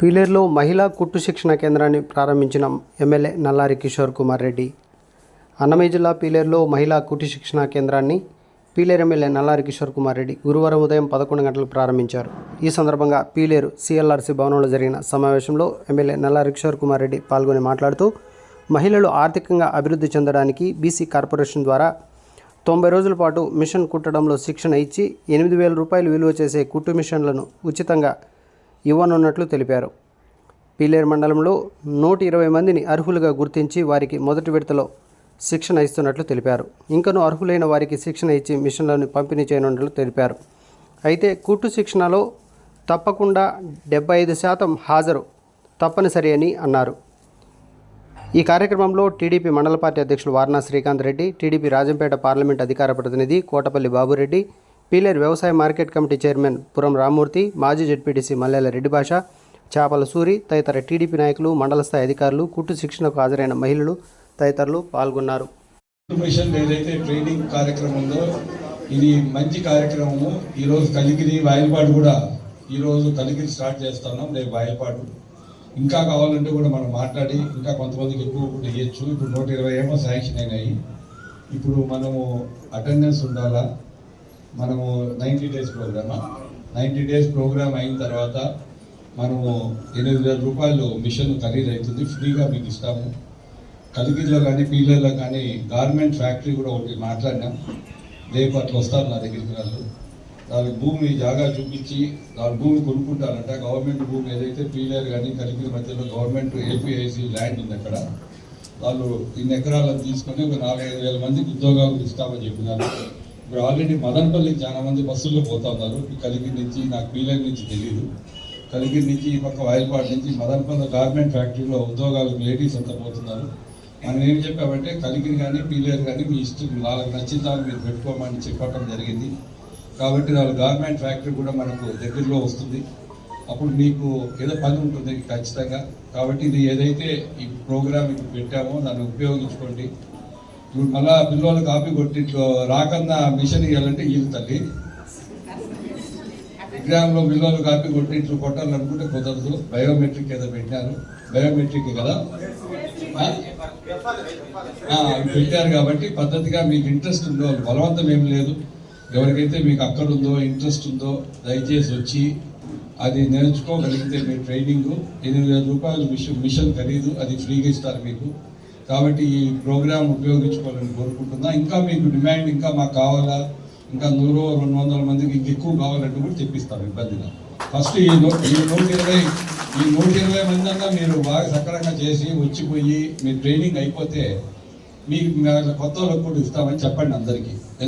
పీలేరులో మహిళా కుట్టు శిక్షణ కేంద్రాన్ని ప్రారంభించిన ఎమ్మెల్యే నల్లారి కిషోర్ కుమార్ రెడ్డి. అన్నమయ్య జిల్లా పీలేరులో మహిళా కుట్టు శిక్షణ కేంద్రాన్ని పీలేరు ఎమ్మెల్యే నల్లారి కిషోర్ కుమార్ రెడ్డి గురువారం ఉదయం పదకొండు గంటలకు ప్రారంభించారు. ఈ సందర్భంగా పీలేరు సిఎల్ఆర్సీ భవనంలో జరిగిన సమావేశంలో ఎమ్మెల్యే నల్లారి కిషోర్ కుమార్ రెడ్డి పాల్గొని మాట్లాడుతూ మహిళలు ఆర్థికంగా అభివృద్ధి చెందడానికి బీసీ కార్పొరేషన్ ద్వారా తొంభై రోజుల పాటు మిషన్ కుట్టడంలో శిక్షణ ఇచ్చి ఎనిమిది వేల రూపాయలు విలువ చేసే కుట్టు మిషన్లను ఉచితంగా ఇవ్వనున్నట్లు తెలిపారు. పీలేరు మండలంలో నూట ఇరవై మందిని అర్హులుగా గుర్తించి వారికి మొదటి విడతలో శిక్షణ ఇస్తున్నట్లు తెలిపారు. ఇంకనూ అర్హులైన వారికి శిక్షణ ఇచ్చి మిషన్లను పంపిణీ చేయనున్నట్లు తెలిపారు. అయితే కుట్టు శిక్షణలో తప్పకుండా డెబ్బై ఐదు శాతం హాజరు తప్పనిసరి అని అన్నారు. ఈ కార్యక్రమంలో టీడీపీ మండల పార్టీ అధ్యక్షులు వారణా శ్రీకాంత్ రెడ్డి టీడీపీ రాజంపేట పార్లమెంట్ అధికార ప్రతినిధి కోటపల్లి బాబురెడ్డి పీలేరు వ్యవసాయ market committee chairman Puram Rammurthy మాజీ జెడ్పీటీసీ మల్లెల రెడ్డి భాష చేపల సూరి తదితర టీడీపీ నాయకులు మండల స్థాయి అధికారులు కుట్టు శిక్షణకు హాజరైన మహిళలు తదితరులు పాల్గొన్నారు. మిషన్ ఏదైతే ట్రైనింగ్ కార్యక్రమం ఉందో ఇది మంచి కార్యక్రమము. ఈరోజు కలిగిరి వాయిల్పాటు కూడా ఈరోజు కలిగిరి స్టార్ట్ చేస్తున్నాం రేపు వాయిల్పాటు ఇంకా కావాలంటే కూడా మనం మాట్లాడి ఇంకా కొంతమందికి ఎక్కువ కూడా ఇవ్వచ్చు ఇప్పుడు నూట ఇరవై ఏమో శాంక్షన్ అయినాయి. ఇప్పుడు మనము అటెండెన్స్ ఉండాలా? మనము నైంటీ డేస్ ప్రోగ్రామా? నైంటీ డేస్ ప్రోగ్రామ్ అయిన తర్వాత మనము ఎనిమిది వేల రూపాయలు మిషన్ ఖరీదు అవుతుంది ఫ్రీగా మీకు ఇస్తాము. కలిగిరిలో కానీ పీలర్లో కానీ గార్మెంట్ ఫ్యాక్టరీ కూడా ఒకటి మాట్లాడినాం. రేపు అట్లా వస్తారు నా దగ్గరికి వాళ్ళు వాళ్ళకి భూమి జాగా చూపించి దాని భూమి కొనుక్కుంటారంట. గవర్నమెంట్ భూమి ఏదైతే పీలర్ కానీ కలిగిరి మధ్యలో గవర్నమెంట్ ఏపీఐసి ల్యాండ్ ఉంది అక్కడ. వాళ్ళు ఇన్ని ఎకరాలను తీసుకొని ఒక నాలుగైదు వేల మందికి ఉద్యోగాలు ఇస్తామని చెప్పినారు. ఇప్పుడు ఆల్రెడీ మదనపల్లికి చాలా మంది బస్సుల్లో పోతా ఉన్నారు. కలిగిరి నుంచి నాకు పీలర్ నుంచి తెలియదు కలిగిరి నుంచి ఈ పక్క వాయిల్పాడు నుంచి మదనపల్లి గార్మెంట్ ఫ్యాక్టరీలో ఉద్యోగాలకు లేడీస్ అంతా పోతున్నారు. మనం ఏం చెప్పామంటే కలిగిరి కానీ పీలేరు కానీ మీ ఇష్టం వాళ్ళకి నచ్చిన దాన్ని మీరు పెట్టుకోమని చెప్పడం జరిగింది. కాబట్టి వాళ్ళ గార్మెంట్ ఫ్యాక్టరీ కూడా మనకు దగ్గరలో వస్తుంది. అప్పుడు మీకు ఏదో పని ఉంటుంది ఖచ్చితంగా. కాబట్టి ఇది ఏదైతే ఈ ప్రోగ్రామ్ ఇప్పుడు పెట్టామో దాన్ని ఉపయోగించుకోండి. ఇప్పుడు మళ్ళా పిల్లలు కాపీ కొట్టి రాకన్నా మిషన్ ఇవ్వాలంటే వీళ్ళు తల్లి. ఎగ్జామ్లో పిల్లలు కాపీ కొట్టి ఇట్లు కొట్టాలనుకుంటే కుదరదు. బయోమెట్రిక్ ఏదో పెట్టారు బయోమెట్రిక్ కదా? పెట్టారు కాబట్టి పద్ధతిగా మీకు ఇంట్రెస్ట్ ఉందో బలవంతం ఏం లేదు. ఎవరికైతే మీకు అక్కడ ఉందో ఇంట్రెస్ట్ ఉందో దయచేసి వచ్చి అది నేర్చుకోగలిగితే మీ ట్రైనింగ్. ఎనిమిది వేల రూపాయలు మిషన్ మిషన్ ఖరీదు. అది ఫ్రీగా ఇస్తారు మీకు. కాబట్టి ఈ ప్రోగ్రామ్ ఉపయోగించుకోవాలని కోరుకుంటున్నా. ఇంకా మీకు డిమాండ్ ఇంకా మాకు కావాలా? ఇంకా నూరు రెండు వందల మందికి ఇంక ఎక్కువ కావాలంటే కూడా తెప్పిస్తాం ఇబ్బందిగా ఫస్ట్ ఈ నూ ఈ నూట ఇరవై ఈ నూట ఇరవై మంది అన్నా మీరు బాగా సక్రమంగా చేసి వచ్చిపోయి మీ ట్రైనింగ్ అయిపోతే మీకు కొత్త వాళ్ళకు కూడా ఇస్తామని చెప్పండి అందరికీ.